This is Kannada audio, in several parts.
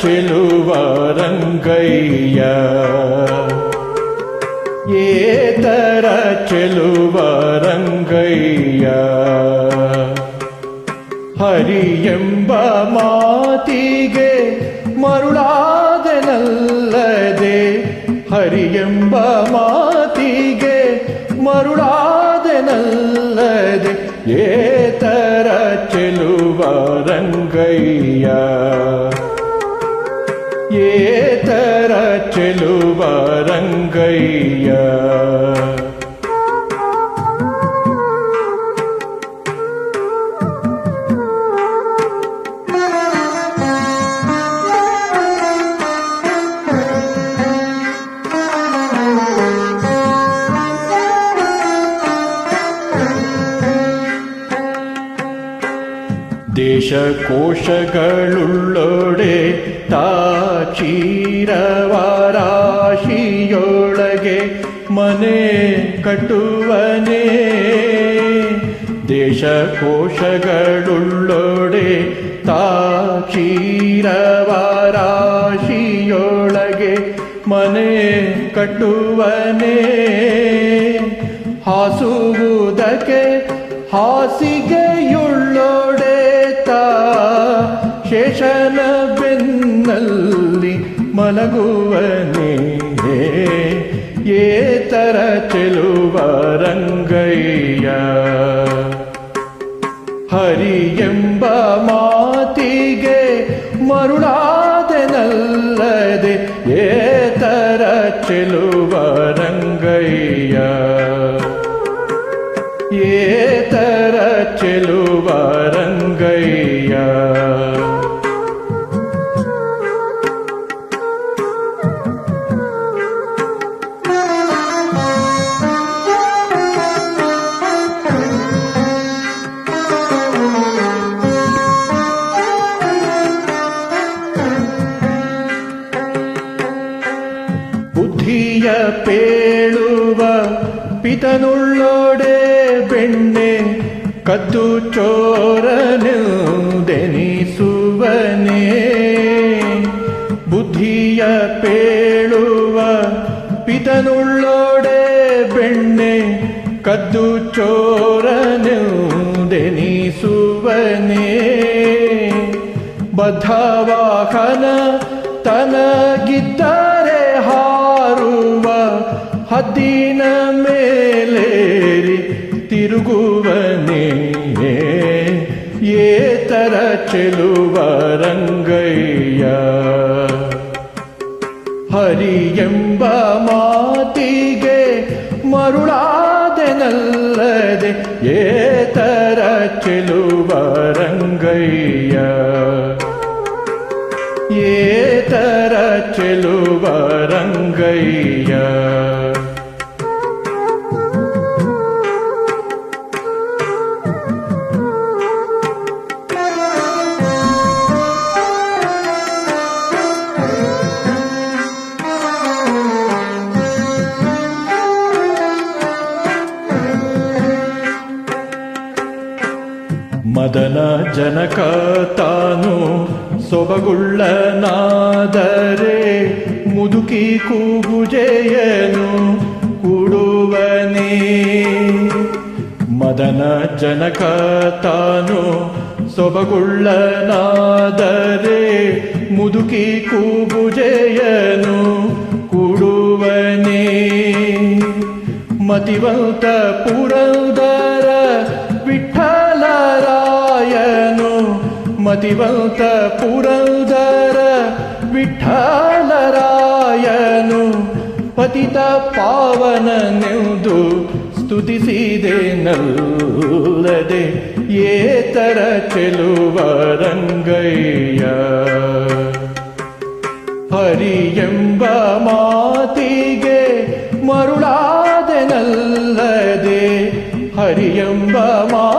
ಚೆಲುವ ರಂಗಯ್ಯ. ಏತರ ಚೆಲುವ ರಂಗಯ್ಯ. ಎಂಬ ಮಾತಿಗೆ ಮರುಳಾದನಲ್ಲದೆ ಹರಿ ಎಂಬ ಮಾತಿಗೆ ಮರುಳಾದನಲ್ಲದೆ ಏತರ ಚೆಲುವ ರಂಗಯ್ಯ ಏತರ ಚೆಲುವ ರಂಗಯ್ಯ ದೇಶಕೋಶಗಳುಳ್ಳೊಡೆ ತಾಚೀರವಾರಾಶಿಯೊಳಗೆ ಮನೆ ಕಟ್ಟುವನೇ. ದೇಶಕೋಶಗಳುಳ್ಳೊಡೆ ತಾಚೀರವಾರಾಶಿಯೊಳಗೆ ಮನೆ ಕಟ್ಟುವನೇ. ಹಾಸುವುದಕ್ಕೆ ಹಾಸಿಗೆಯುಳ್ಳೊಡೆ ಶೇಷನ ಬೆನ್ನಲ್ಲಿ ಮಲಗುವನೇ ಏತರ ಚೆಲುವ ರಂಗಯ್ಯ ಹರಿಯೆಂಬ ಮಾತಿಗೆ ಪೇಳುವ ಪಿತನುಳ್ಳೋಡೆ ಬೆಣ್ಣೆ ಕದ್ದು ಚೋರನೆಂದೆನಿಸುವನೇ ಬುದ್ಧಿಯ ಪೇಳುವ ಪಿತನುಳ್ಳೋಡೆ ಬೆಣ್ಣೆ ಕದ್ದು ಚೋರನೆಂದೆನಿಸುವನೇ ಬದ್ಧವಾಹನ ತನಗಿದ್ದ ಹದ್ದಿನ ಮೇಲೇರಿ ತಿರುಗುವನೇ. ಏತರ ಚೆಲುವ ರಂಗಯ್ಯ. ಎಂಬ ಮಾತಿಗೆ ಮರುಳಾದೆನಲ್ಲದೆ ಏತರ ಚೆಲುವ ರಂಗಯ್ಯ. ಏತರ ಚೆಲುವ ರಂಗಯ್ಯ ಮದನ ಜನಕ ತಾನು ಸೊಬಗುಳ್ಳನಾದರೆ ಮುದುಕಿ ಕೂಗುಜೆಯನು ಕೂಡುವನೇ. ಮದನ ಜನಕ ತಾನು ಸೊಬಗುಳ್ಳನಾದರೆ ಮುದುಕಿ ಕೂಗುಜೆಯನು ಕೂಡುವನೇ. ಮತಿವಂತ ಪುರಂದರ ಮತಿವಂತ ಪುರಂದರ ವಿಠಾಲರಾಯನು ಪತಿತ ಪಾವನನೆಂದು ಸ್ತುತಿಸಿದೆ ನಲ್ಲದೆ ಏತರ ಚೆಲುವ ರಂಗಯ್ಯ. ಎಂಬ ಮಾತಿಗೆ ಮರುಳಾದೆನಲ್ಲದೆ ಹರಿಯೆಂಬ ಮಾತಿಗೆ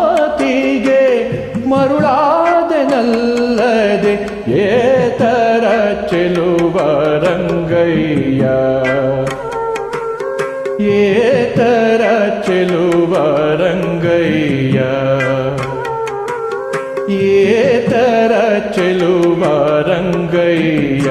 ಏತರ ಚೆಲುವ ರಂಗಯ್ಯ ಏತರ ಚೆಲುವ ರಂಗಯ್ಯ ಏತರ ಚೆಲುವ ರಂಗಯ್ಯ